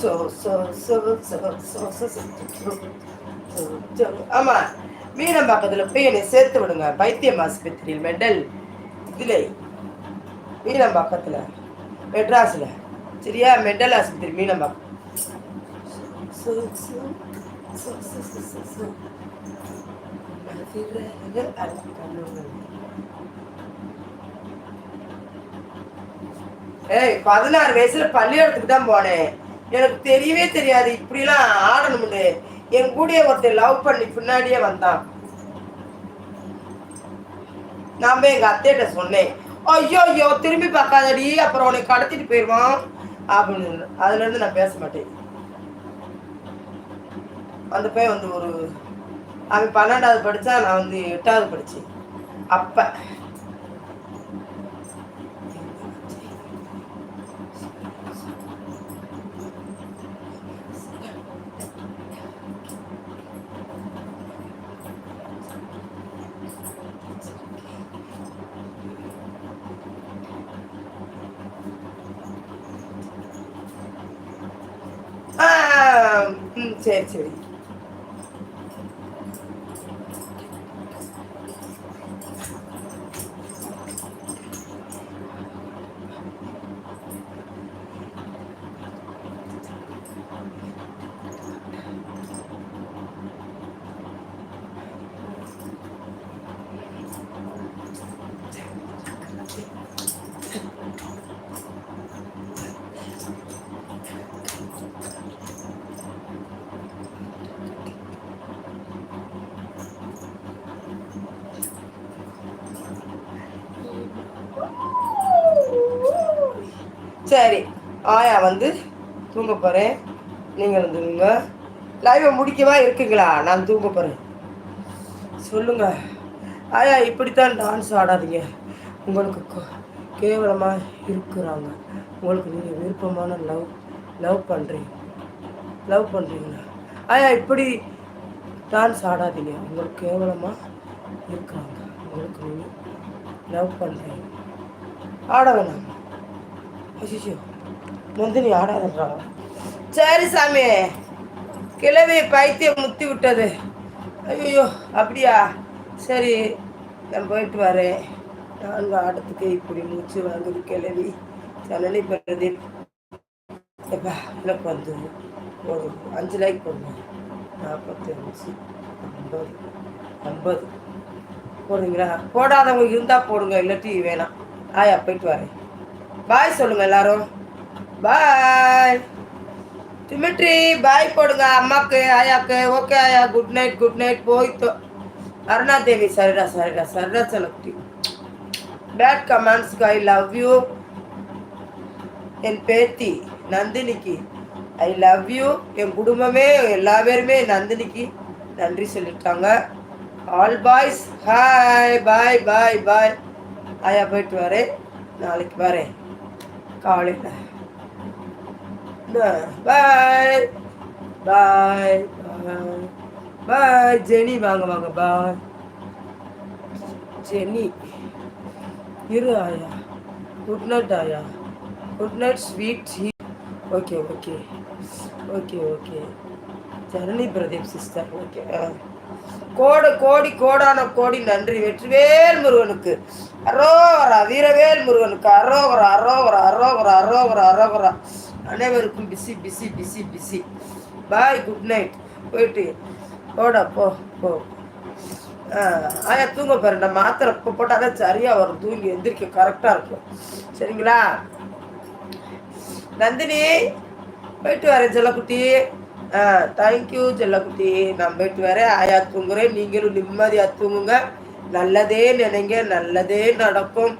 so so so so so so so ஆமா மீனம்பாக்கத்தில் போய் என்னை சேர்த்து விடுங்க. பைத்தியம் ஆஸ்பத்திரியில் மெடல் இதில் மீனம்பாக்கத்தில் மெட்ராஸில். சரியா? மெண்டல் ஆஸ்பத்திரி மீனம்பாக்கம் ஏய் பதினாறு வயசுல பள்ளிக்கூடத்துக்கு தான் போனேன். எனக்கு தெரியவே தெரியாது இப்படிலாம் ஆடணும்னு. என் கூடயே ஒருத்தர் லவ் பண்ணி பின்னாடியே வந்தான். நாம எங்க அத்தையிட்ட சொன்னேன் ஐயோ ஐயோ திரும்பி பார்க்காதடி அப்புறம் உனக்கு கடத்திட்டு போயிடுவான் அப்படின்னு. அதுல இருந்து நான் பேச மாட்டேன். அந்த பையன் வந்து ஒரு அவன் பன்னெண்டாவது படித்தா நான் வந்து எட்டாவது படித்தேன் அப்போ. சரி சரி. சரி ஆயா வந்து தூங்க போகிறேன் நீங்கள் தூங்குங்க. லைவை முடிக்கவா இருக்குங்களா? நான் தூங்க போகிறேன் சொல்லுங்க. ஆயா இப்படித்தான் டான்ஸ் ஆடாதீங்க. உங்களுக்கு கேவலமாக இருக்கிறாங்க. உங்களுக்கு நீங்கள் விருப்பமான லவ் லவ் பண்ணுறீங்க லவ் பண்ணுறீங்களா ஆயா இப்படி டான்ஸ் ஆடாதீங்க. உங்களுக்கு கேவலமாக இருக்கிறாங்க. உங்களுக்கு நீங்கள் லவ் பண்ணுறீங்க ஆட வேணாம். அசிஷோ நந்தினி ஆடாதன்றாங்க. சரி சாமி கிழவி பைத்தியம் முத்தி விட்டது. ஐயோ அப்படியா? சரி நான் போயிட்டு வரேன். நான்கு ஆட்டத்துக்கு இப்படி மூச்சு வாங்குது கிழவி. ஜனனி பிரதீப். எப்பா எனக்கு வந்து ஒரு அஞ்சு லைக் போடுங்க. நாற்பத்தி அஞ்சு ஐம்பது ஐம்பது. போடுங்களா போடாதவங்க இருந்தால் போடுங்க இல்லாட்டி வேணாம். ஆயா போயிட்டு வரேன். பாய் சொல்லுங்க எல்லாரும். பாய் டிமிட்ரி பாய் போடுங்க. அம்மாக்கு ஆயாக்கு. ஓகே ஆயா. குட் நைட் குட் நைட் போய்த்தோ அருணா தேவி சரிடா சரிடா சரிடா செலக்டி பேட் கமெண்ட்ஸ்க்கு ஐ லவ் யூ என் பேத்தி நந்தினிக்கு. ஐ லவ் யூ என் குடும்பமே எல்லா பேருமே நந்தினிக்கு நன்றி சொல்லிட்டாங்க all boys hi bye bye bye ஆயா போயிட்டு வரேன் நாளைக்கு வரேன். காலையில். பாய். Bye bye. ஜெனி. வாங்க வாங்க பாய். ஜெனி. இரு ஆயா. குட் நைட் ஆயா. Good night sweet okay okay okay okay Janani Pradeep sister okay கோடு கோடி கோடான கோடி நன்றி. வெற்றிவேல் முருகனுக்கு. அரோகரா வீரவேல் முருகனுக்கு. அரோகரா அரோகரா அரோகரா அரோகரா அரோகரா அனைவருக்கும் busy busy busy busy. Bye good night. போயிட்டு போடா போ போ. ஆயா தூங்க பாருண்டா மாத்திரை இப்போ போட்டால் தான் சரியாக வரும். தூங்கி எந்திரிக்க கரெக்டாக இருக்கும். சரிங்களா? நந்தினி போயிட்டு வரேன் செல்லக்குட்டி. ஆ தேங்க்யூ செல்லக்குட்டி. நான் போயிட்டு வரேன். ஆயா தூங்குறேன். நீங்களும் நிம்மதியாக தூங்குங்க. நல்லதே நினைங்க. நல்லதே நடக்கும்.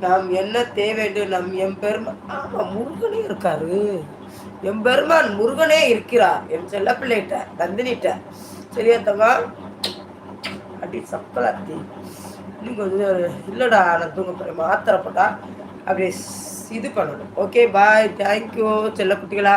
நாம் என்ன தேவைண்டு நம் எம்பெருமான் ஆமா முருகனே இருக்காரு. எம்பெருமான் முருகனே இருக்கிறார். என் செல்ல பிள்ளைகிட்ட நந்தினிட்ட. சரியா தங்க அடி சப்பலாத்தி இன்னும் கொஞ்சம் இல்லைடா நான் தூங்க போகிறேன் மாத்திரப்பட்டா அப்படியே இது பண்ணணும். ஓகே பாய் தேங்க்யூ செல்ல குட்டிகளா